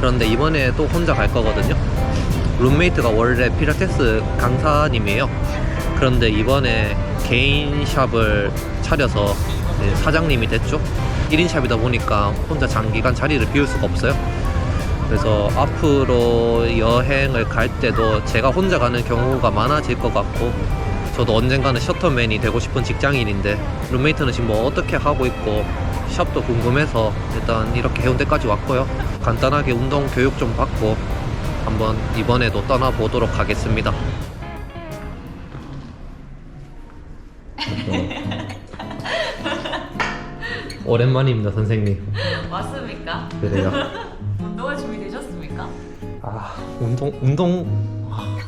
그런데 이번에 또 혼자 갈 거거든요. 룸메이트가 원래 필라테스 강사님이에요. 그런데 이번에 개인 샵을 차려서 사장님이 됐죠. 1인 샵이다 보니까 혼자 장기간 자리를 비울 수가 없어요. 그래서 앞으로 여행을 갈 때도 제가 혼자 가는 경우가 많아질 것 같고 저도 언젠가는 셔터맨이 되고 싶은 직장인인데 룸메이트는 지금 뭐 어떻게 하고 있고 샵도 궁금해서 일단 이렇게 해운대까지 왔고요. 간단하게 운동 교육 좀 받고 한번 이번에도 떠나보도록 하겠습니다. 오랜만입니다, 선생님. 맞습니까? 그래요. 운동할 준비 되셨습니까? 아, 운동, 운동. 아,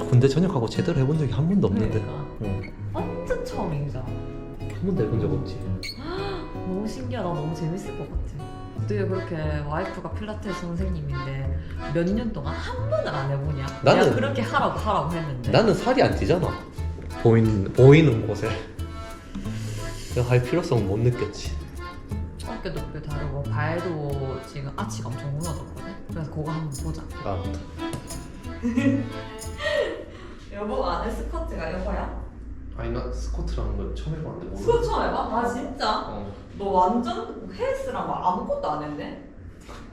군대 전역하고 제대로 해본 적이 한 번도 없는데. 그러니까. 응. 완전 처음이죠. 한 번도 해본 적 없지. 너무 신기하다. 너무 재밌을 것 같아. 어떻게 그렇게 와이프가 필라테스 선생님인데 몇 년 동안 한 번을 안 해보냐? 나는- 내가 그렇게 하라고 하라고 했는데. 나는 살이 안 찌잖아. 보이는, 보이는 곳에. 내가 할 필요성은 못 느꼈지. 어깨도 꽤 다르고 발도 지금 아치가 엄청 무너졌거든. 그래서 그거 한번 보자. 아, 여보 안에 스쿼트가 여보야? 아니, 나 스쿼트라는 걸 처음 해봤는데. 스쿼트 처음 해봐? 아 진짜? 어. 너 완전 헬스랑 막 아무것도 안 했네?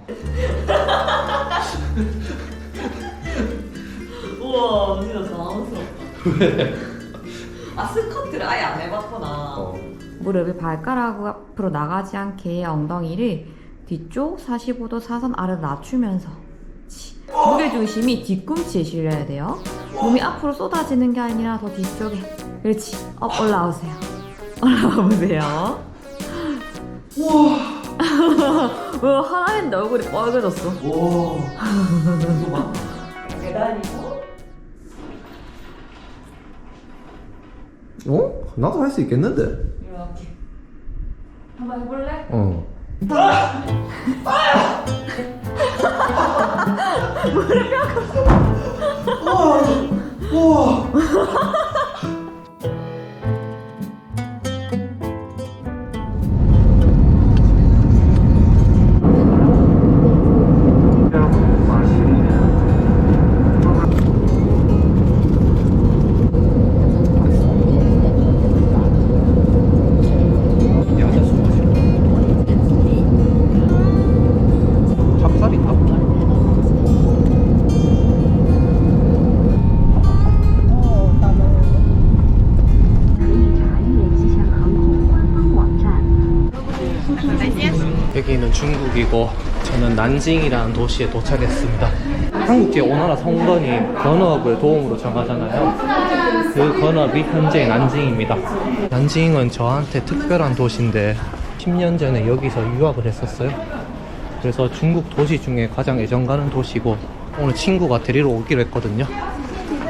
우와 진짜 당황스럽다 아 스쿼트를 아예 안 해봤구나 어. 무릎이 발가락 앞으로 나가지 않게 엉덩이를 뒤쪽 45도 사선 아래로 낮추면서 치. 무게중심이 뒤꿈치에 실려야 돼요. 몸이 앞으로 쏟아지는 게 아니라 더 뒤쪽에. 그렇지. 업 올라오세요. 올라와 보세요. 우와. 하나 했는데 얼굴이 빨개졌어. 와. 계단이고 어? 나도 할 수 있겠는데? 이렇게 한번 해볼래? 어. 야자수 중국이고 저는 난징이라는 도시에 도착했습니다. 한국계 오나라 성건이 건어업을 도움으로 정하잖아요. 그 건업이 현재 난징입니다. 난징은 저한테 특별한 도시인데 10년 전에 여기서 유학을 했었어요. 그래서 중국 도시 중에 가장 애정 가는 도시고 오늘 친구가 데리러 오기로 했거든요.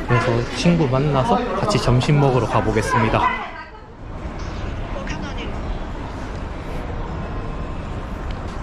그래서 친구 만나서 같이 점심 먹으러 가보겠습니다.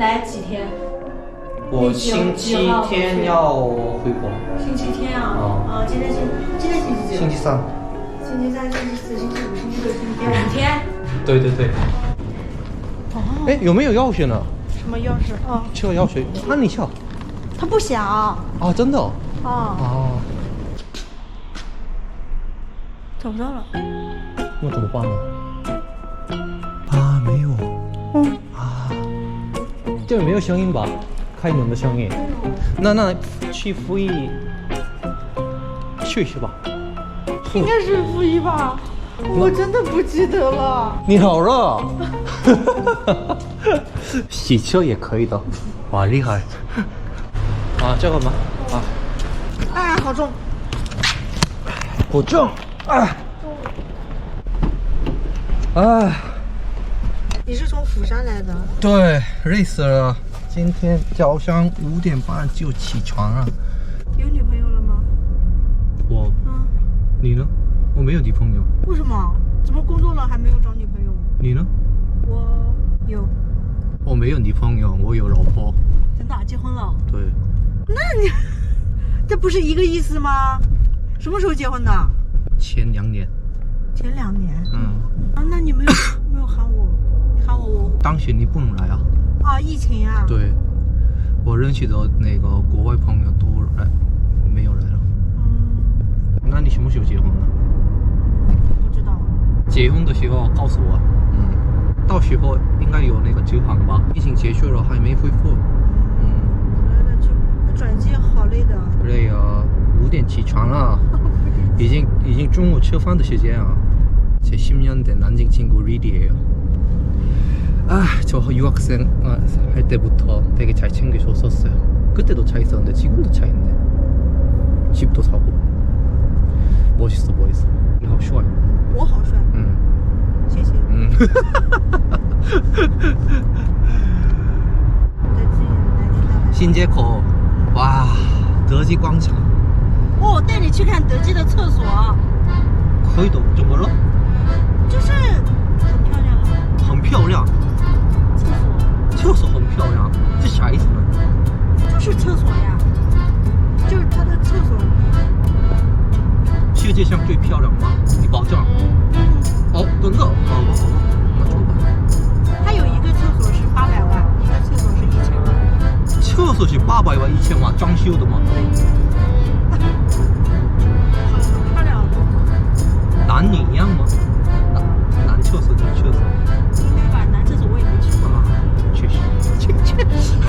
来几天？我星期天要回国，星期天啊，哦啊，今天星今天星期几？星期三。星期三、星期四、星期五、星期六、星期天。五天？对对对。哦，哎，有没有钥匙呢？什么钥匙？哦，这个钥匙看一下。它不响。啊，真的哦。啊，啊，找不到了。那怎么办呢？这个没有声音吧？开门的声音。那那去服役试一试吧。应该是负一吧？我真的不记得了。你好热，洗车也可以的，哇，厉害！啊，这个吗？啊，哎，好重。好重，啊，啊，你是从釜山来的？对，累死了。今天早上五点半就起床了。有女朋友了吗？我，嗯，你呢？我没有女朋友。为什么？怎么工作了还没有找女朋友？你呢？我有，我没有女朋友，我有老婆。真的结婚了？对，那你 这不是一个意思吗？什么时候结婚的？前两年，前两年。嗯，啊，那你没有 没有喊我？你喊我我当时你不能来啊。啊，疫情啊。。对，我认识的那个国外朋友都来，没有来了。嗯，那你什么时候结婚呢？不知道。结婚的时候告诉我。嗯，到时候应该有那个直航吧？疫情结束了还没恢复。嗯，来了就转机好累的。累啊，五点起床了，已经已经中午吃饭的时间啊。제 10년 된 난징 친구 리디예요. 아, 저 유학생 아, 할 때부터 되게 잘 챙겨줬었어요. 그때도 차 있었는데 지금도 차 있네. 집도 사고. 멋있어 보였어. 어, 좋아요. 我好帅， 음, 谢谢。 음. 德基南京大 신제코. 와,德基 광장. 哦，我带你去看德基的厕所， 거기도 좀 멀어? 就是很漂亮，很漂亮. 厕所很漂亮.这啥意思呢?就是厕所呀，就是它的厕所。世界上最漂亮吗？你保证？嗯，哦，真的？哦，那走吧。它有一个厕所是八百万，一个厕所是一千万。厕所是八百万、一千万装修的吗？很漂亮，男女一样吗？男男厕所、女厕所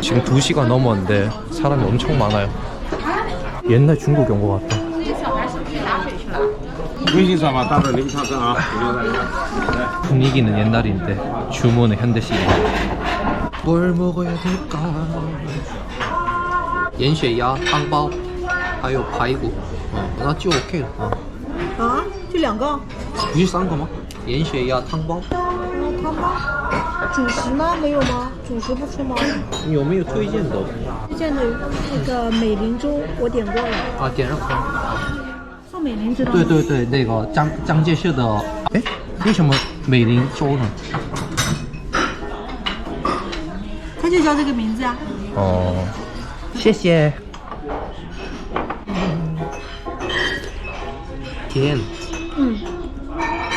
지금 2시간 넘었는데 사람이 엄청 많아요. 옛날 중국 온 것 같다. 微信扫码到这零超生啊，五六三 분위기는 옛날인데 주문은 현대식이야. 뭘 먹어야 될까? 盐血鸭汤包还有排骨哦那就 OK 了啊啊，就两个。不是三个吗盐血鸭汤包嗯， 汤包。主食呢？没有吗？主食不吃吗？你有没有推荐的推荐的那个美林粥我点过了，啊点了宋美龄知道吗？对对对那个张张介绍的哎为什么美林粥呢他就叫这个名字啊。哦谢谢甜嗯，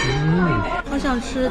嗯好想吃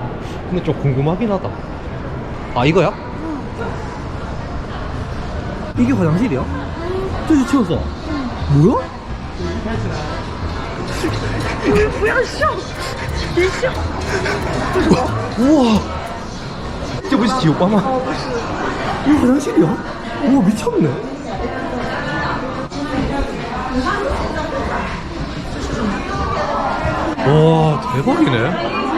근데 좀 궁금하긴 하다 아 이거야? 이게 화장실이야? 저기 치웠어 뭐야? 不要笑，别笑。 우와 这不是酒吧吗? 어, 不是。 이거 화장실이야? 우와 미쳤네 와 대박이네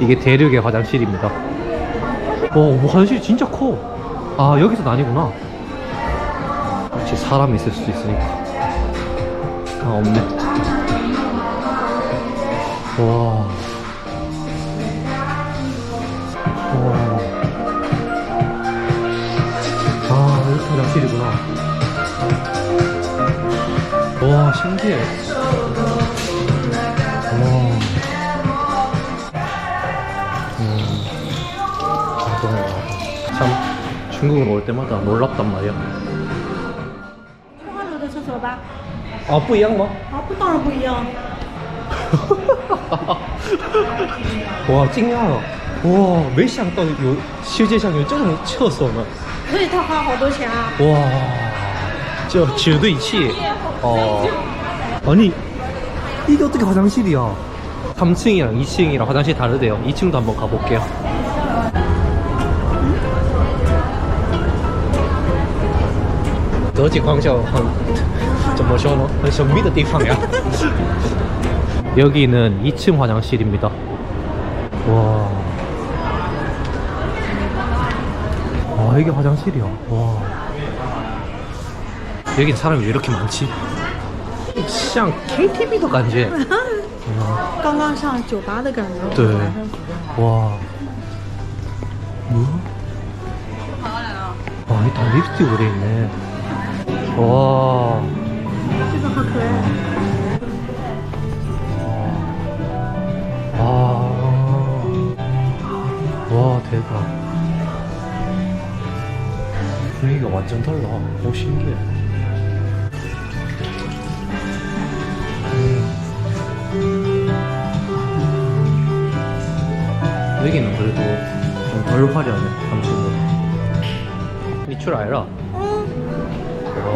이게 대륙의 화장실입니다 와뭐 화장실이 진짜 커아 여기서 아니구나 그렇지 사람이 있을 수도 있으니까 아 없네 와 와. 아, 이렇게 화장실이구나. 와, 신기해. 와. 중국은 올 때마다 놀랍단 말이야. 二楼的厕所吧。 아, 不一样吗?啊，不，当然不一样。 와, 惊讶了. 와, 没想到有世界上有这种厕所呢.所以他花好多钱啊。 와, 저 질도이치. 어. 아니, 이게 어떻게 화장실이야? 3층이랑 2층이랑 화장실 다르대요. 2층도 한번 가볼게요. 德景광장很怎么说呢?很神秘的地方呀. 여기는 2층 화장실입니다. 와. 아 이게 화장실이야 와 여긴 사람이 왜 이렇게 많지? 像 KTV도 간지 刚刚上酒吧的感觉。对와 뭐야? 와 이게 다 립스틱으로 돼 있네 와. 와. 아. 와, 대박. 분위기가 완전 달라. 너무 신기해. 음. 여기는 그래도 좀 덜 화려하네, 감칠도. 이출 알라.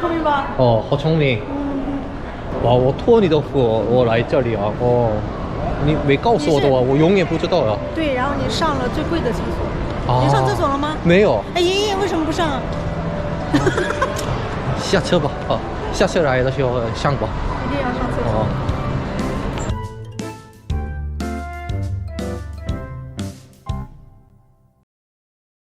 聪明吧哦好聪明哇我托你的福我来这里啊哦你没告诉我的话我永远不知道啊对然后你上了最贵的厕所。你上厕所了吗？没有。哎爷爷为什么不上 下车吧啊下车来的时候上吧。一定要上厕所。